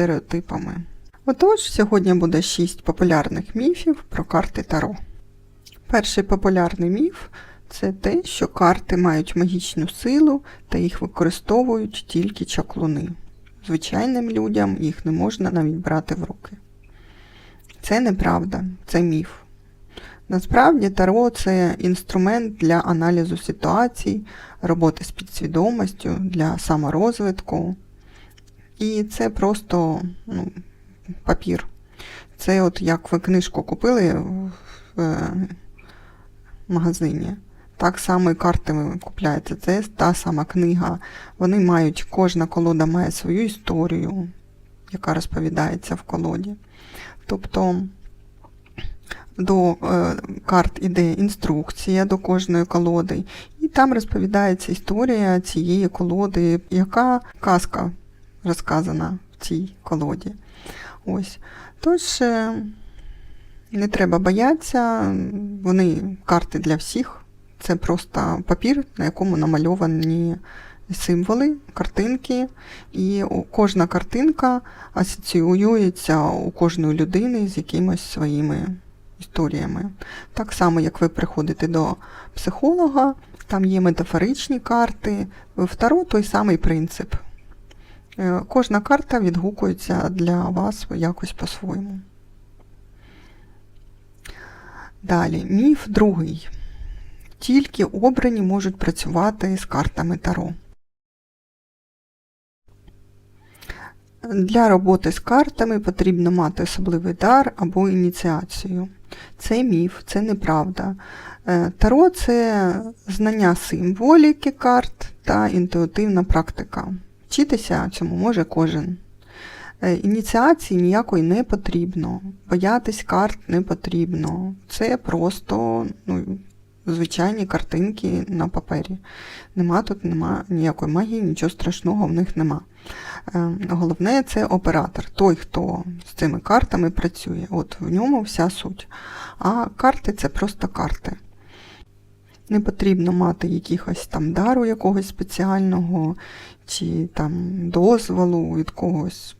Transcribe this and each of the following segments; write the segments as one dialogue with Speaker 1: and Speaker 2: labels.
Speaker 1: стереотипами. Отож, сьогодні буде 6 популярних міфів про карти Таро. Перший популярний міф це те, що карти мають магічну силу та їх використовують тільки чаклуни. Звичайним людям їх не можна навіть брати в руки. Це неправда, це міф. Насправді Таро це інструмент для аналізу ситуацій, роботи з підсвідомістю, для саморозвитку. І це просто ну, папір. Це от як ви книжку купили в е, магазині. Так само і карти ви купляєте. Це та сама книга. Вони мають, кожна колода має свою історію, яка розповідається в колоді. Тобто до е, карт іде інструкція до кожної колоди, і там розповідається історія цієї колоди, яка казка розказана в цій колоді. Ось. Тож е, не треба боятися, вони карти для всіх. Це просто папір, на якому намальовані символи, картинки, і кожна картинка асоціюється у кожної людини з якимось своїми історіями. Так само, як ви приходите до психолога, там є метафоричні карти, в Таро той самий принцип. Е, Кожна карта відгукується для вас якось по-своєму. Далі, міф другий. Тільки обрані можуть працювати з картами Таро. Для роботи з картами потрібно мати особливий дар або ініціацію. Це міф, це неправда. Е, Таро це знання символіки карт та інтуїтивна практика. Вчитися цьому може кожен. Е, Ініціації ніякої не потрібно, боятись карт не потрібно. Це просто ну, звичайні картинки на папері. Нема тут нема ніякої магії, нічого страшного в них нема. Е, Головне це оператор, той, хто з цими картами працює. От в ньому вся суть. А карти це просто карти. Не потрібно мати якихось там дару якогось спеціального чи там дозволу від когось.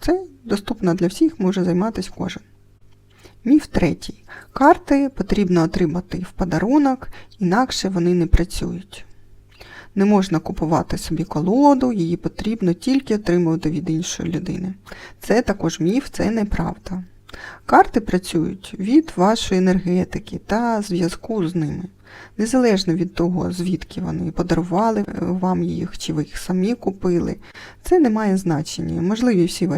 Speaker 1: Це доступно для всіх, може займатися кожен. Міф третій. Карти потрібно отримати в подарунок, інакше вони не працюють. Не можна купувати собі колоду, її потрібно тільки отримувати від іншої людини. Це також міф, це неправда. Карти працюють від вашої енергетики та зв'язку з ними. Незалежно від того, звідки вони подарували е, вам їх, чи ви їх самі купили, це не має значення. Можливі всі